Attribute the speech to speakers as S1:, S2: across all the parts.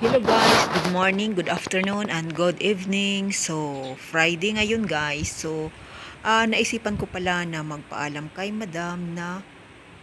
S1: Hello guys, good morning, good afternoon, and good evening. So, Friday ngayon guys. So, ah, naisipan ko pala na magpaalam kay madam na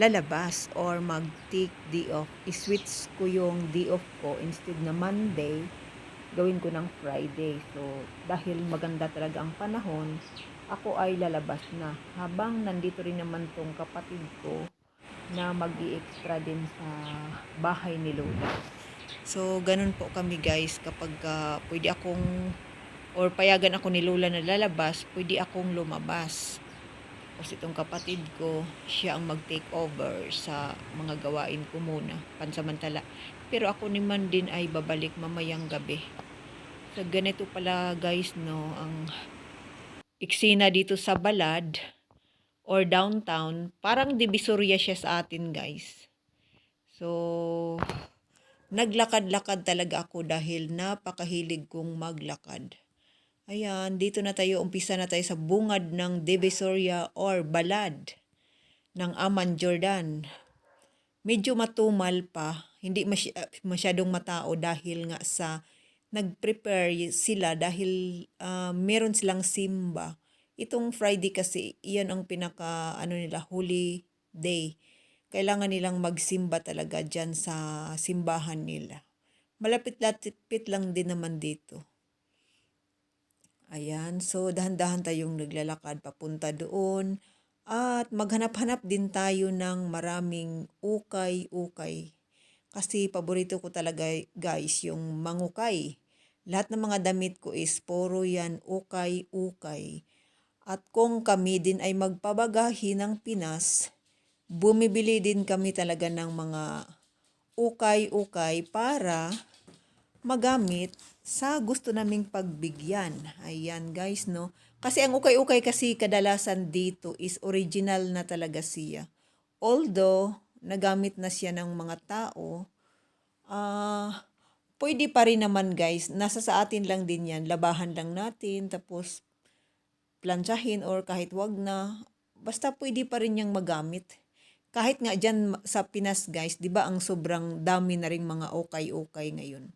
S1: lalabas or mag-take day off. I-switch ko yung day off ko instead na Monday, gawin ko ng Friday. So, dahil maganda talaga ang panahon, ako ay lalabas na. Habang nandito rin naman tong kapatid ko na mag extra din sa bahay ni Lola. So, ganun po kami guys. Kapag ah, pwede akong, or payagan ako ni Lola na lalabas, pwede akong lumabas. Kasi itong kapatid ko, siya ang mag-take over sa mga gawain ko muna, pansamantala. Pero ako naman din ay babalik mamayang gabi. So, ganito pala guys, no, ang eksena dito sa balad or downtown, parang divisoria siya sa atin guys. So, naglakad-lakad talaga ako dahil napakahilig kong maglakad. Ayan, dito na tayo, umpisa na tayo sa bungad ng Divisoria or Balad ng Aman Jordan. Medyo matumal pa, hindi masy- masyadong matao dahil nga sa nag-prepare sila dahil ah, meron silang simba. Itong Friday kasi, iyan ang pinaka ano nila, holy day kailangan nilang magsimba talaga dyan sa simbahan nila. Malapit-lapit lang din naman dito. Ayan, so dahan-dahan tayong naglalakad papunta doon. At maghanap-hanap din tayo ng maraming ukay-ukay. Kasi paborito ko talaga guys yung mangukay. Lahat ng mga damit ko is puro yan ukay-ukay. At kung kami din ay magpabagahi ng Pinas, bumibili din kami talaga ng mga ukay-ukay para magamit sa gusto naming pagbigyan. Ayan guys, no? Kasi ang ukay-ukay kasi kadalasan dito is original na talaga siya. Although, nagamit na siya ng mga tao, ah, pwede pa rin naman guys, nasa sa atin lang din yan, labahan lang natin, tapos plantsahin or kahit wag na, basta pwede pa rin niyang magamit kahit nga dyan sa Pinas guys, di ba ang sobrang dami na ring mga okay-okay ngayon.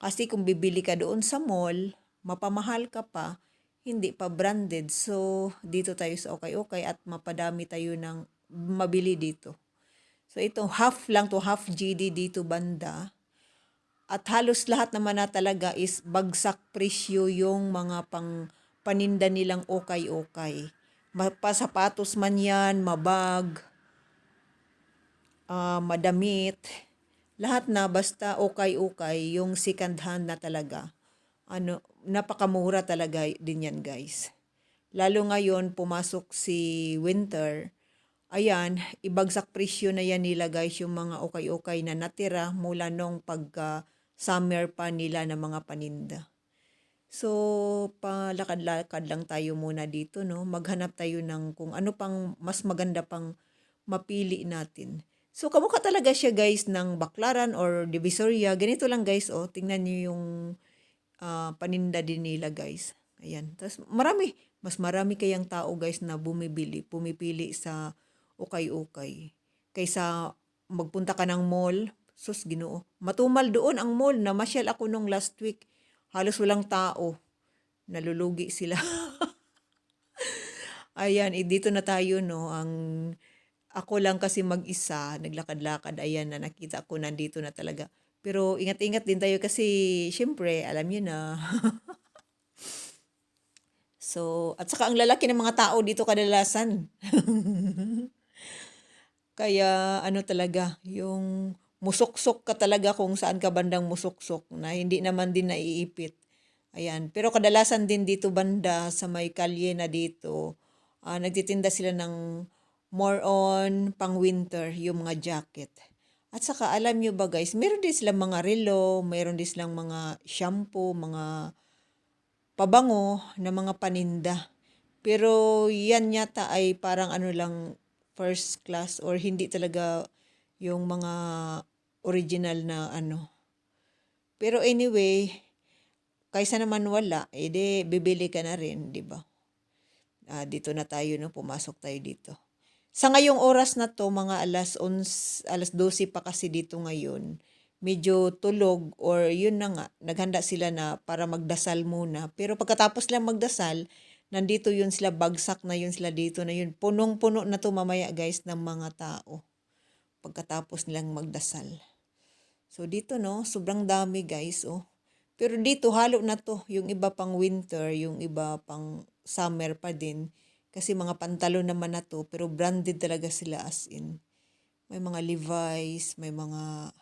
S1: Kasi kung bibili ka doon sa mall, mapamahal ka pa, hindi pa branded. So, dito tayo sa okay-okay at mapadami tayo ng mabili dito. So, ito half lang to half GD dito banda. At halos lahat naman na talaga is bagsak presyo yung mga pang paninda nilang okay-okay. Pasapatos man yan, mabag, ah, madamit, lahat na basta okay-okay, yung second hand na talaga. Ano, napakamura talaga din yan guys. Lalo ngayon, pumasok si winter, ayan, ibagsak presyo na yan nila guys, yung mga okay-okay na natira mula nung pagka summer pa nila ng mga paninda. So, palakad-lakad lang tayo muna dito, no? Maghanap tayo ng kung ano pang mas maganda pang mapili natin. So, kamukha talaga siya guys ng baklaran or divisoria. Ganito lang guys, oh. Tingnan niyo yung ah, paninda din nila guys. Ayan. Tapos marami, mas marami kayang tao guys na bumibili, pumipili sa ukay-ukay. Kaysa magpunta ka ng mall, sus ginoo. Matumal doon ang mall na masyal ako nung last week. Halos walang tao. Nalulugi sila. Ayan, eh, dito na tayo no. Ang ako lang kasi mag-isa, naglakad-lakad, ayan na nakita ko nandito na talaga. Pero ingat-ingat din tayo kasi syempre, alam niyo na. so, at saka ang lalaki ng mga tao dito kadalasan. Kaya ano talaga, yung musuksok ka talaga kung saan ka bandang musuksok na hindi naman din naiipit. Ayan. Pero kadalasan din dito banda sa may kalye na dito, ah, nagtitinda sila ng more on pang winter yung mga jacket. At saka alam nyo ba guys, meron din silang mga relo, meron din silang mga shampoo, mga pabango na mga paninda. Pero yan yata ay parang ano lang first class or hindi talaga yung mga original na ano. Pero anyway, kaysa naman wala, edi bibili ka na rin, di ba? Ah, dito na tayo, no? Pumasok tayo dito. Sa ngayong oras na to, mga alas 11, alas 12 pa kasi dito ngayon, medyo tulog or yun na nga, naghanda sila na para magdasal muna. Pero pagkatapos lang magdasal, nandito yun sila, bagsak na yun sila dito na yun. Punong-puno na to mamaya guys ng mga tao pagkatapos nilang magdasal. So dito no, sobrang dami guys oh. Pero dito halo na to, yung iba pang winter, yung iba pang summer pa din. Kasi mga pantalon naman na to, pero branded talaga sila as in. May mga Levi's, may mga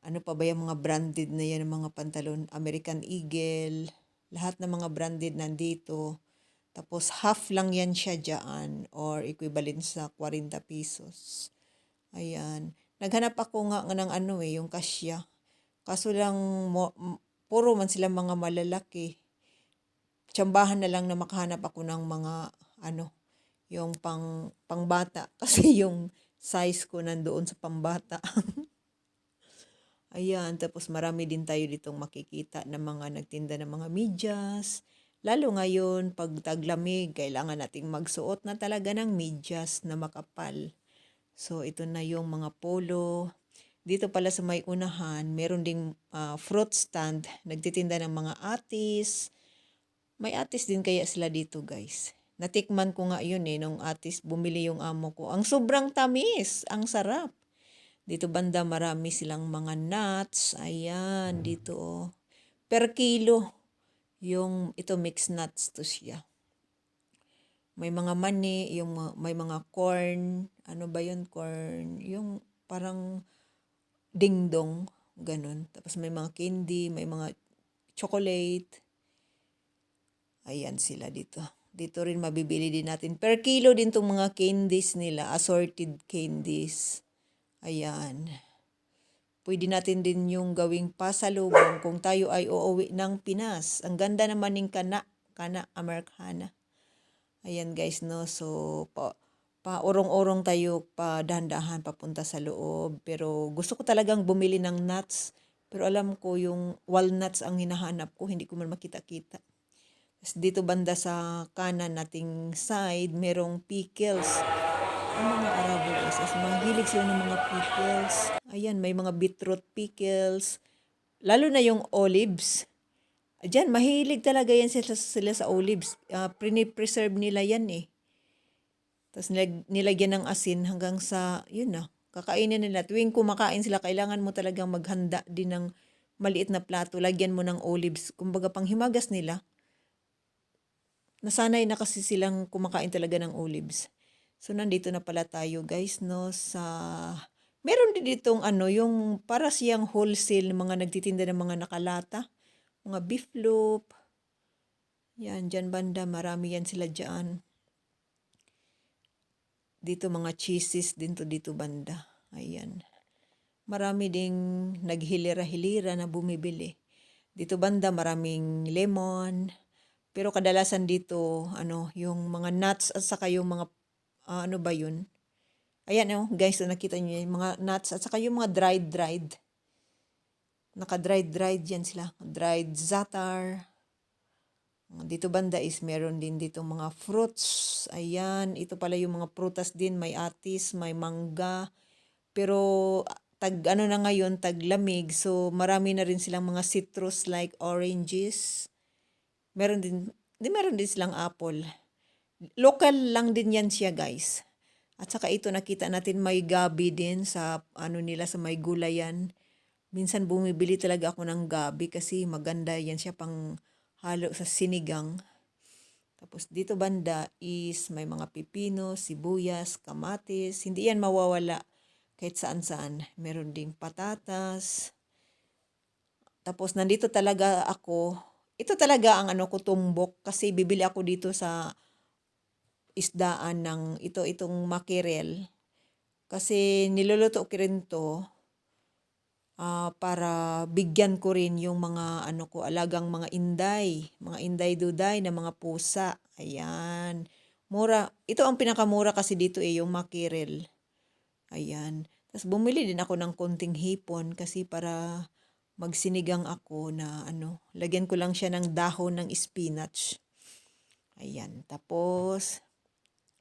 S1: ano pa ba yung mga branded na yan, mga pantalon, American Eagle, lahat ng mga branded nandito. Tapos half lang yan siya dyan or equivalent sa 40 pesos. Ayan. Naghanap ako nga ng ano eh, yung kasya. Kaso lang, mo, puro man sila mga malalaki. Tsambahan na lang na makahanap ako ng mga ano, yung pang pangbata kasi yung size ko nandoon sa pambata. Ayan, tapos marami din tayo ditong makikita ng mga nagtinda ng mga medyas. Lalo ngayon, pag taglamig, kailangan nating magsuot na talaga ng medyas na makapal. So, ito na yung mga polo. Dito pala sa may unahan, meron ding ah, fruit stand. Nagtitinda ng mga atis. May atis din kaya sila dito, guys. Natikman ko nga yun eh, nung atis bumili yung amo ko. Ang sobrang tamis, ang sarap. Dito banda marami silang mga nuts. Ayan, dito oh. Per kilo. Yung, ito mixed nuts to siya. May mga mani, yung may mga corn. Ano ba yun? Corn. Yung parang dingdong. Ganun. Tapos may mga candy, may mga chocolate. Ayan sila dito. Dito rin mabibili din natin. Per kilo din tong mga candies nila. Assorted candies. Ayan. Pwede natin din yung gawing pasalubong kung tayo ay uuwi ng Pinas. Ang ganda naman ng kana, kana Americana. Ayan guys, no. So, pa, pa urong-urong tayo pa dahan-dahan papunta sa loob. Pero gusto ko talagang bumili ng nuts. Pero alam ko yung walnuts ang hinahanap ko, hindi ko man makita-kita. Tapos dito banda sa kanan nating side, merong pickles. Ang mga Arabo guys, as mahilig sila ng mga pickles. Ayan, may mga beetroot pickles. Lalo na yung olives. Diyan, mahilig talaga yan sila, sila sa olives. Uh, preserve nila yan eh. Tapos nilag, nilagyan ng asin hanggang sa, yun na, kakainin nila. Tuwing kumakain sila, kailangan mo talagang maghanda din ng maliit na plato. Lagyan mo ng olives. Kumbaga pang himagas nila. Nasanay na kasi silang kumakain talaga ng olives. So, nandito na pala tayo guys, no, sa... Meron din ditong ano, yung para siyang wholesale, mga nagtitinda ng mga nakalata. Mga beef loaf. Yan, dyan banda, marami yan sila dyan. Dito mga cheeses din to dito banda. Ayan. Marami ding naghilira-hilira na bumibili. Dito banda maraming lemon. Pero kadalasan dito, ano, yung mga nuts at saka yung mga, ah, ano ba yun? Ayan, oh, guys, so nakita niyo yung mga nuts at saka yung mga dried, dried. Naka-dried, dried yan sila. Dried zatar. Dito banda is meron din dito mga fruits. Ayan, ito pala yung mga prutas din. May atis, may mangga. Pero tag ano na ngayon, tag lamig. So marami na rin silang mga citrus like oranges. Meron din, di meron din silang apple. Local lang din yan siya guys. At saka ito nakita natin may gabi din sa ano nila sa may gulayan. Minsan bumibili talaga ako ng gabi kasi maganda yan siya pang halo sa sinigang. Tapos dito banda is may mga pipino, sibuyas, kamatis. Hindi yan mawawala kahit saan-saan. Meron ding patatas. Tapos nandito talaga ako. Ito talaga ang ano ko tumbok kasi bibili ako dito sa isdaan ng ito itong makirel. Kasi niluluto ko rin to ah, para bigyan ko rin yung mga ano ko alagang mga inday, mga inday duday na mga pusa. Ayan. Mura. Ito ang pinakamura kasi dito eh, yung makirel. Ayan. Tapos bumili din ako ng konting hipon kasi para magsinigang ako na ano, lagyan ko lang siya ng dahon ng spinach. Ayan. Tapos,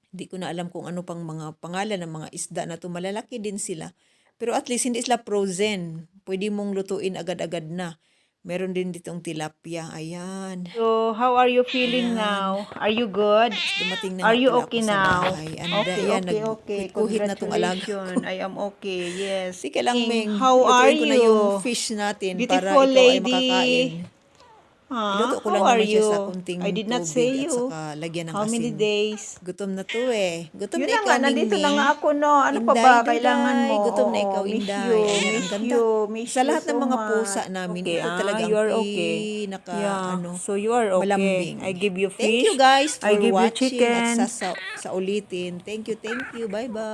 S1: hindi ko na alam kung ano pang mga pangalan ng mga isda na to. Malalaki din sila. Pero at least hindi sila frozen. Pwede mong lutuin agad-agad na. Meron din ditong tilapia. Ayan.
S2: So, how are you feeling
S1: Ayan.
S2: now? Are you good?
S1: Dumating na
S2: Are
S1: nga
S2: you
S1: pala
S2: okay
S1: sa
S2: now?
S1: bahay. And
S2: Okay,
S1: ayan,
S2: okay, okay.
S1: nagkuhit na tong alaga ko.
S2: Congratulations. I am okay. Yes.
S1: Sige lang,
S2: King,
S1: Meng.
S2: How are
S1: Lutuin ko na
S2: you?
S1: yung fish natin para
S2: Beautiful
S1: ikaw ay
S2: lady.
S1: makakain.
S2: Huh?
S1: Iluto ko lang
S2: How are
S1: naman siya
S2: you?
S1: sa kunting
S2: I did not
S1: tubig
S2: say
S1: at
S2: you.
S1: saka lagyan ng
S2: How many
S1: asin.
S2: days?
S1: Gutom na to eh. Gutom
S2: Yun
S1: na
S2: na
S1: ikaw,
S2: nga, nandito
S1: Ming
S2: na nga ako, no. Ano pa
S1: Inday,
S2: ba
S1: Duday.
S2: kailangan mo?
S1: Gutom na
S2: Oo,
S1: ikaw,
S2: miss
S1: Inday.
S2: you,
S1: Ayan, ang
S2: miss
S1: ganda.
S2: you, miss
S1: Sa
S2: you
S1: lahat ng
S2: so
S1: mga
S2: much.
S1: pusa namin,
S2: okay,
S1: ito
S2: ah,
S1: talaga ang
S2: you are okay.
S1: pinaka,
S2: yeah.
S1: ano,
S2: so you are okay.
S1: malambing.
S2: I give you fish.
S1: Thank you guys for
S2: I give you
S1: watching
S2: chicken.
S1: at sa, sa, sa ulitin. Thank you, thank you. Bye-bye.